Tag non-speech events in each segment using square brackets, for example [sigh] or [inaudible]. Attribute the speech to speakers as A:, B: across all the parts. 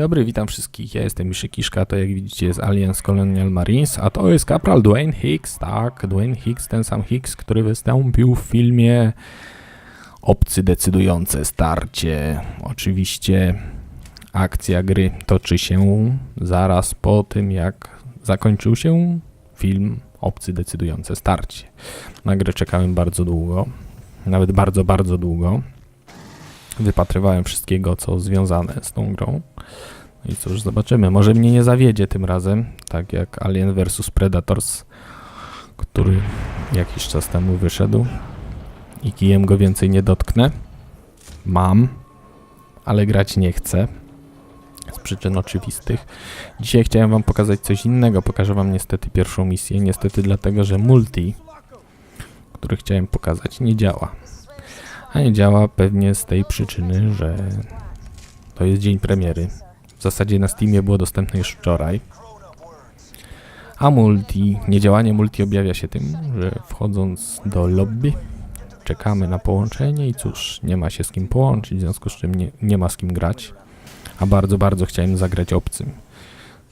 A: dobry, witam wszystkich. Ja jestem Miszy Kiszka, to jak widzicie jest Aliens Colonial Marines, a to jest kapral Dwayne Hicks, tak, Dwayne Hicks, ten sam Hicks, który wystąpił w filmie Obcy decydujące starcie. Oczywiście akcja gry toczy się zaraz po tym, jak zakończył się film Obcy decydujące starcie. Na grę czekałem bardzo długo, nawet bardzo, bardzo długo wypatrywałem wszystkiego, co związane z tą grą. No i cóż, zobaczymy. Może mnie nie zawiedzie tym razem, tak jak Alien vs Predators, który jakiś czas temu wyszedł i kijem go więcej nie dotknę. Mam, ale grać nie chcę. Z przyczyn oczywistych. Dzisiaj chciałem wam pokazać coś innego. Pokażę wam niestety pierwszą misję. Niestety dlatego, że multi, który chciałem pokazać, nie działa. A nie działa pewnie z tej przyczyny, że to jest dzień premiery. W zasadzie na Steamie było dostępne już wczoraj. A multi, niedziałanie multi objawia się tym, że wchodząc do lobby czekamy na połączenie i cóż, nie ma się z kim połączyć, w związku z czym nie, nie ma z kim grać. A bardzo, bardzo chciałem zagrać obcym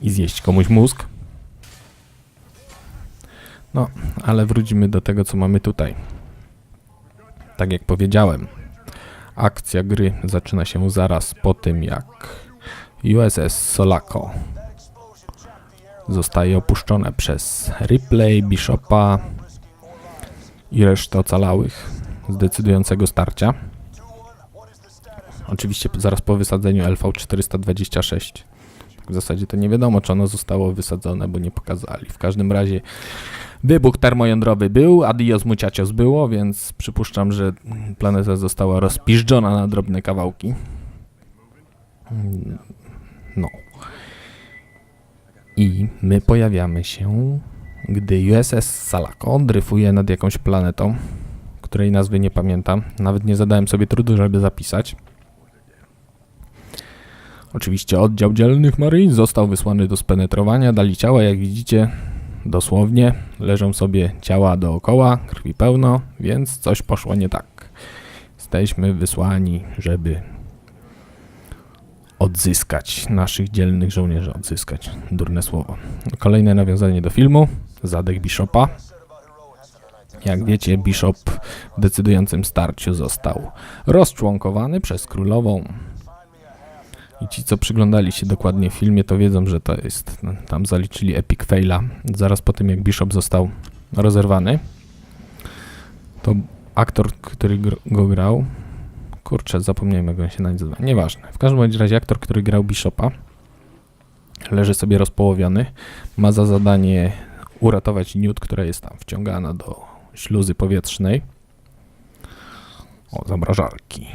A: i zjeść komuś mózg. No, ale wrócimy do tego, co mamy tutaj. Tak jak powiedziałem, akcja gry zaczyna się zaraz po tym, jak USS Solaco zostaje opuszczone przez Ripley, Bishopa i resztę ocalałych z decydującego starcia. Oczywiście zaraz po wysadzeniu LV-426. W zasadzie to nie wiadomo, czy ono zostało wysadzone, bo nie pokazali. W każdym razie Wybuch termojądrowy był, adios muchachos było, więc przypuszczam, że planeta została rozpiżdżona na drobne kawałki. No. I my pojawiamy się, gdy USS Salako dryfuje nad jakąś planetą, której nazwy nie pamiętam. Nawet nie zadałem sobie trudu, żeby zapisać. Oczywiście oddział dzielnych Marines został wysłany do spenetrowania. Dali ciała, jak widzicie, dosłownie. Leżą sobie ciała dookoła, krwi pełno, więc coś poszło nie tak. Jesteśmy wysłani, żeby odzyskać naszych dzielnych żołnierzy. Odzyskać, durne słowo. Kolejne nawiązanie do filmu. Zadek Bishopa. Jak wiecie, Bishop w decydującym starciu został rozczłonkowany przez królową i ci, co przyglądali się dokładnie w filmie, to wiedzą, że to jest. Tam zaliczyli epic faila. Zaraz po tym, jak Bishop został rozerwany, to aktor, który go grał. Kurczę, zapomniałem, jak on się nazywa. Nieważne. W każdym razie aktor, który grał Bishopa, leży sobie rozpołowiony. Ma za zadanie uratować Newt, która jest tam wciągana do śluzy powietrznej. O, zamrażarki.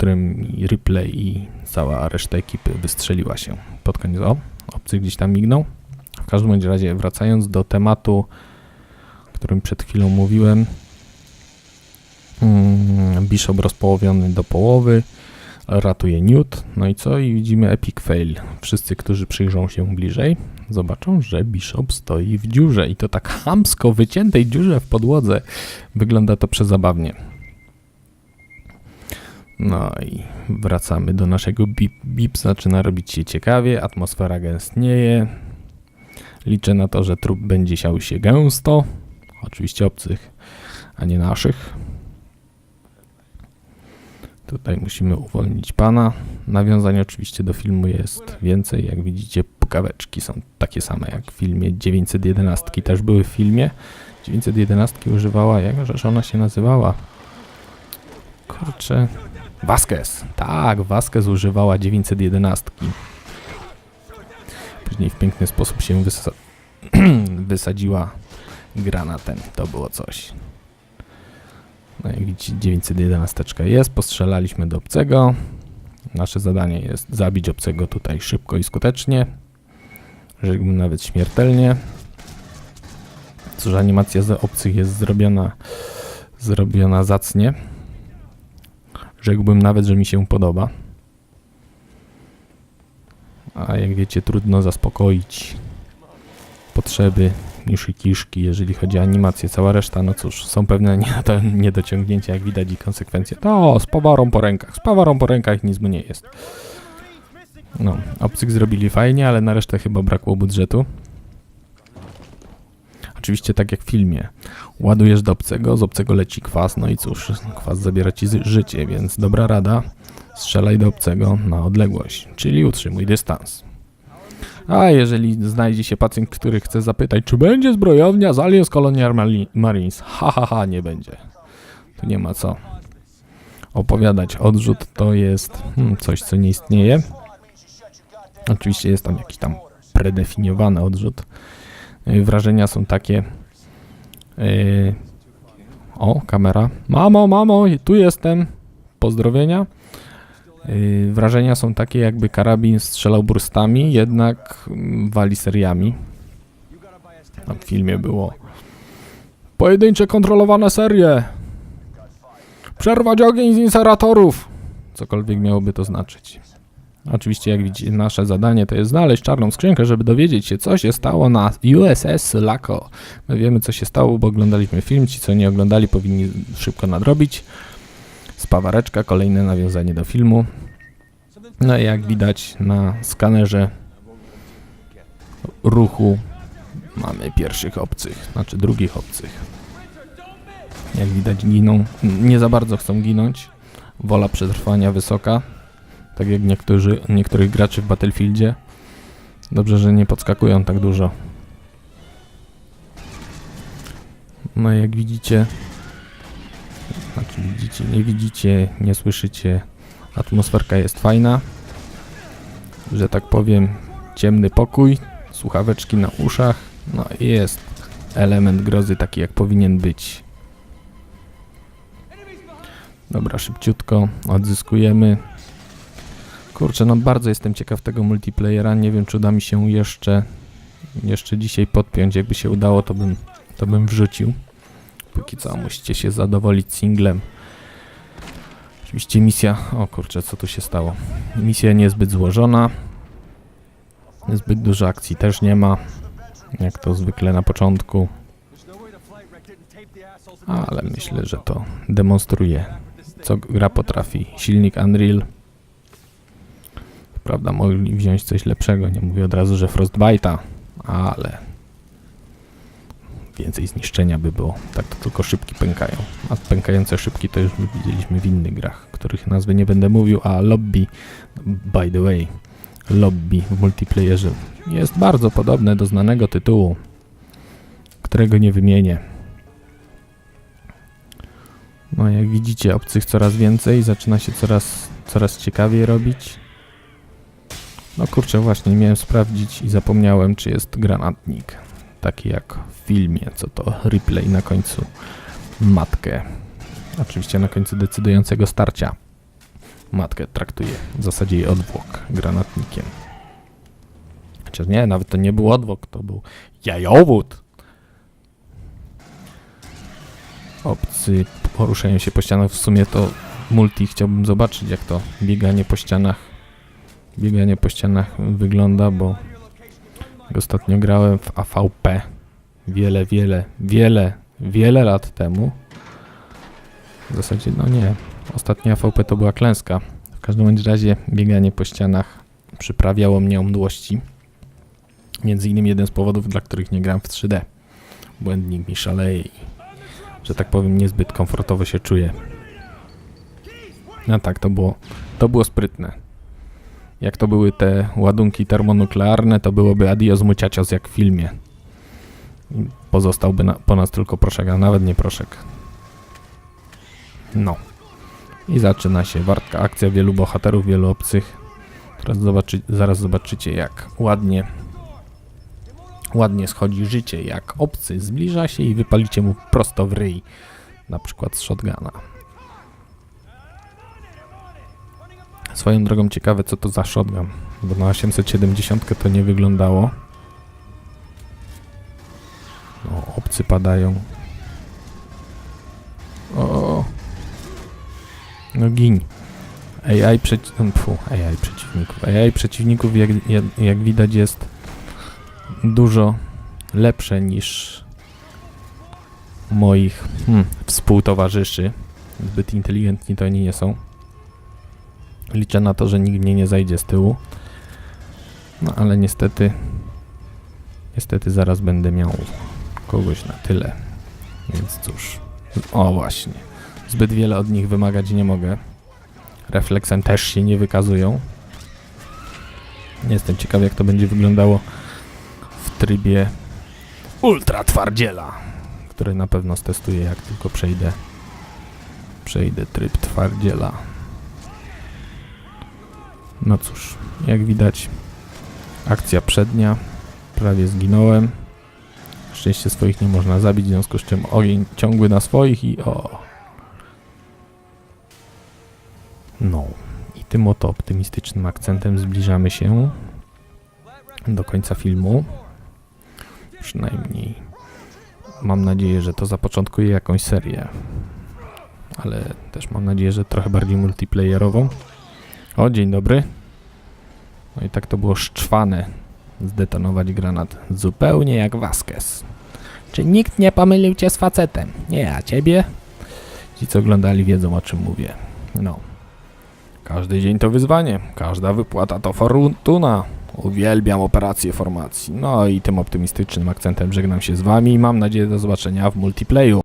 A: Którym Ripley i cała reszta ekipy wystrzeliła się pod koniec. O, obcy gdzieś tam mignął. W każdym razie, wracając do tematu, o którym przed chwilą mówiłem, mm, Bishop rozpołowiony do połowy, ratuje Newt, no i co? I widzimy epic fail. Wszyscy, którzy przyjrzą się bliżej, zobaczą, że Bishop stoi w dziurze i to tak chamsko wyciętej dziurze w podłodze. Wygląda to przezabawnie. No i wracamy do naszego bip. Bip zaczyna robić się ciekawie, atmosfera gęstnieje. Liczę na to, że trup będzie siał się gęsto. Oczywiście obcych, a nie naszych. Tutaj musimy uwolnić pana. Nawiązań oczywiście do filmu jest więcej. Jak widzicie, pukaweczki są takie same jak w filmie 911. Też były w filmie. 911 używała, jakże ona się nazywała? Kurczę, Vasquez. Tak, Vasquez używała 911. Później w piękny sposób się wysa [clears throat] wysadziła granatem. To było coś. No jak widzicie, 911 jest. Postrzelaliśmy do obcego. Nasze zadanie jest zabić obcego tutaj szybko i skutecznie. Rzekłbym nawet śmiertelnie. Cóż, animacja z obcych jest zrobiona zrobiona zacnie. Rzekłbym nawet, że mi się podoba. A jak wiecie, trudno zaspokoić potrzeby Miszy Kiszki, jeżeli chodzi o animację, cała reszta, no cóż, są pewne [laughs] niedociągnięcia, jak widać, i konsekwencje. To z powarą po rękach, z powarą po rękach nic mu nie jest. No, obcyk zrobili fajnie, ale na resztę chyba brakło budżetu. Oczywiście tak jak w filmie. Ładujesz do obcego, z obcego leci kwas, no i cóż, kwas zabiera ci życie, więc dobra rada, strzelaj do obcego na odległość, czyli utrzymuj dystans. A jeżeli znajdzie się pacjent, który chce zapytać, czy będzie zbrojownia z Aliens Colonial Marines, ha ha ha, nie będzie. Tu nie ma co opowiadać. Odrzut to jest hmm, coś, co nie istnieje. Oczywiście jest tam jakiś tam predefiniowany odrzut. Yy, Wrażenia są takie. Yy, o, kamera. Mamo, mamo, tu jestem. Pozdrowienia. Yy, wrażenia są takie, jakby karabin strzelał burstami, jednak mm, wali seriami. Na filmie było. Pojedyncze kontrolowane serie. Przerwać ogień z inseratorów. Cokolwiek miałoby to znaczyć. Oczywiście, jak widzicie, nasze zadanie to jest znaleźć czarną skrzynkę, żeby dowiedzieć się, co się stało na USS Sulaco. My wiemy, co się stało, bo oglądaliśmy film. Ci, co nie oglądali, powinni szybko nadrobić. Spawareczka, kolejne nawiązanie do filmu. No i jak widać na skanerze ruchu mamy pierwszych obcych, znaczy drugich obcych. Jak widać giną, nie za bardzo chcą ginąć. Wola przetrwania wysoka, tak jak niektórzy, niektórych graczy w Battlefieldzie. Dobrze, że nie podskakują tak dużo. No jak widzicie, znaczy widzicie, nie widzicie, nie słyszycie, atmosferka jest fajna. Że tak powiem, ciemny pokój, słuchaweczki na uszach, no i jest element grozy taki jak powinien być. Dobra, szybciutko odzyskujemy. Kurczę, no bardzo jestem ciekaw tego multiplayera. Nie wiem, czy uda mi się jeszcze, jeszcze dzisiaj podpiąć. Jakby się udało, to bym, to bym wrzucił. Póki co musicie się zadowolić singlem. Oczywiście misja... O kurczę, co tu się stało? Misja niezbyt złożona. Zbyt dużo akcji też nie ma. Jak to zwykle na początku. Ale myślę, że to demonstruje, co gra potrafi. Silnik Unreal. Prawda, mogli wziąć coś lepszego. Nie mówię od razu, że Frostbite'a, ale więcej zniszczenia by było. Tak to tylko szybki pękają. A pękające szybki to już my widzieliśmy w innych grach, których nazwy nie będę mówił, a Lobby, by the way, Lobby w multiplayerze jest bardzo podobne do znanego tytułu, którego nie wymienię. No jak widzicie, obcych coraz więcej, zaczyna się coraz, coraz ciekawiej robić. No kurczę, właśnie miałem sprawdzić i zapomniałem, czy jest granatnik. Taki jak w filmie, co to replay na końcu matkę. Oczywiście na końcu decydującego starcia. Matkę traktuje w zasadzie jej odwłok granatnikiem. Chociaż nie, nawet to nie był odwłok, to był jajowód. Obcy poruszają się po ścianach. W sumie to multi chciałbym zobaczyć, jak to bieganie po ścianach bieganie po ścianach wygląda, bo ostatnio grałem w AVP wiele, wiele, wiele, wiele lat temu. W zasadzie, no nie, ostatnia AVP to była klęska. W każdym bądź razie bieganie po ścianach przyprawiało mnie o mdłości. Między innymi jeden z powodów, dla których nie gram w 3D. Błędnik mi szaleje i, że tak powiem, niezbyt komfortowo się czuję. No tak, to było, to było sprytne. Jak to były te ładunki termonuklearne, to byłoby adios muciacios jak w filmie. Pozostałby na, po nas tylko proszek, a nawet nie proszek. No. I zaczyna się wartka akcja wielu bohaterów, wielu obcych. Teraz zobaczy, zaraz zobaczycie jak ładnie ładnie schodzi życie, jak obcy zbliża się i wypalicie mu prosto w ryj. Na przykład z shotguna. Swoją drogą ciekawe co to za shotgun, bo na 870 to nie wyglądało. No, obcy padają. O. No gin. AI, przeci Pfu, AI przeciwników. AI przeciwników jak, jak, jak widać jest dużo lepsze niż moich hmm, współtowarzyszy. Zbyt inteligentni to oni nie są. Liczę na to, że nikt mnie nie zajdzie z tyłu. No ale niestety, niestety zaraz będę miał kogoś na tyle. Więc cóż. O właśnie. Zbyt wiele od nich wymagać nie mogę. Refleksem też się nie wykazują. Jestem ciekaw jak to będzie wyglądało w trybie ultra twardziela, który na pewno stestuję jak tylko przejdę przejdę tryb twardziela. No cóż, jak widać akcja przednia, prawie zginąłem. Szczęście swoich nie można zabić, w związku z czym ogień ciągły na swoich i o. No, i tym oto optymistycznym akcentem zbliżamy się do końca filmu. Przynajmniej mam nadzieję, że to zapoczątkuje jakąś serię. Ale też mam nadzieję, że trochę bardziej multiplayerową. O, dzień dobry. No i tak to było szczwane zdetonować granat. Zupełnie jak Vasquez. Czy nikt nie pomylił cię z facetem? Nie, a ciebie? Ci, co oglądali, wiedzą o czym mówię. No. Każdy dzień to wyzwanie, każda wypłata to fortuna. Uwielbiam operacje formacji. No i tym optymistycznym akcentem żegnam się z wami i mam nadzieję do zobaczenia w multiplayu.